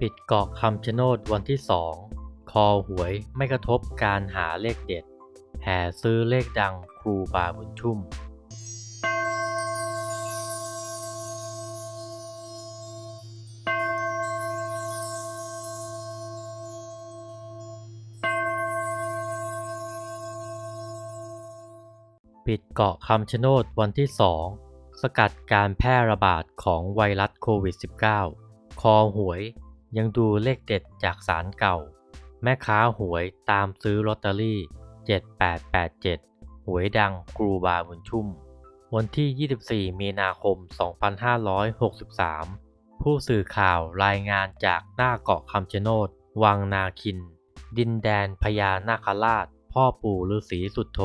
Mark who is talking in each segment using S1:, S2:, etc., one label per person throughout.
S1: ปิดเกาะคำชะโนดวันที่ 2 คอหวยไม่กระทบการหาเลขเด็ด แห่ซื้อเลขดังครูบาบุญชุ่ม ปิดเกาะคำชะโนดวันที่ 2 สกัดการแพร่ระบาดของไวรัสโควิด -19 คอหวย ยังดูเลขเด็ดจากสารเก่า แม่ค้าหวยตามซื้อลอตเตอรี่ 7887 หวยดังครูบาบุญชุ่ม วันที่ 24 มีนาคม 2563 ผู้สื่อข่าวรายงานจากหน้าเกาะคำชะโนด วังนาคิน ดินแดนพญานาคราช พ่อปู่ฤาษีสุดโท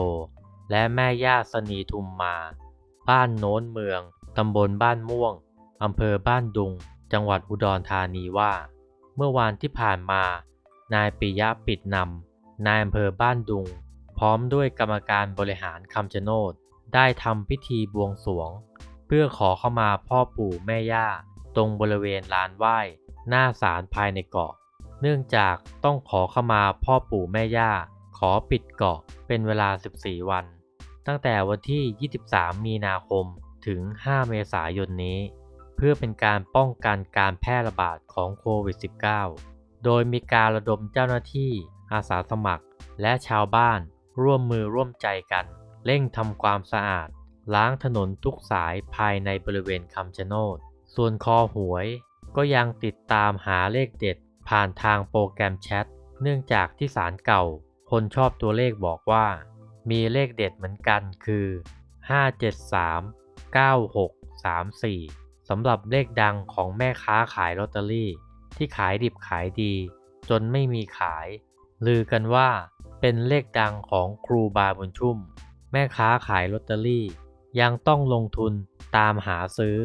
S1: และแม่ย่าสนีทุมมา บ้านโน้นเมือง ตำบลบ้านม่วง อำเภอบ้านดุงจังหวัดอุดรธานีว่า เมื่อวานที่ผ่านมา นายปิยะปิดนำนายอำเภอบ้านดุง พร้อมด้วยกรรมการบริหารคำชะโนดได้ทำพิธีบวงสรวง เพื่อขอเข้ามาพ่อปู่แม่ย่า ตรงบริเวณลานไหว้ หน้าศาลภายในเกาะ เนื่องจากต้องขอเข้ามาพ่อปู่แม่ย่า ขอปิดเกาะเป็นเวลา 14 วัน ตั้งแต่วันที่ 23 มีนาคมถึง 5 เมษายนนี้ เพื่อเป็นการป้องกันการแพร่ระบาดของโควิด -19 โดยมีการระดมเจ้าหน้าที่อาสาสมัคร และชาวบ้านร่วมมือร่วมใจกัน เร่งทำความสะอาด ล้างถนนทุกสายภายในบริเวณคำชะโนด ส่วนคอหวย ก็ยังติดตามหาเลขเด็ด ผ่านทางโปรแกรมแชท เนื่องจากที่ศาลเก่า คนชอบตัวเลขบอกว่า มีเลขเด็ดเหมือนกันคือ 573 9634 สำหรับเลขดังของแม่ค้าขายลอตเตอรี่ ที่ขายดิบขายดี จนไม่มีขาย ลือกันว่าเป็นเลขดังของครูบาบุญชุ่ม แม่ค้าขายลอตเตอรี่ ยังต้องลงทุนตามหาซื้อ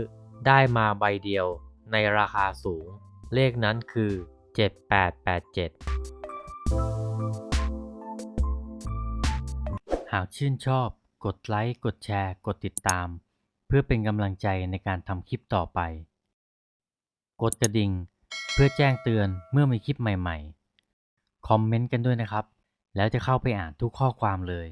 S1: ได้มาใบเดียวในราคาสูง เลขนั้นคือ 7887 หากชื่นชอบกดไลค์ กดแชร์ กดติดตาม พื่อเป็นกำลังใจในการทำคลิปต่อไป กดกระดิ่งเพื่อแจ้งเตือนเมื่อมีคลิปใหม่ๆ คอมเมนต์กันด้วยนะครับ แล้วจะเข้าไปอ่านทุกข้อความเลย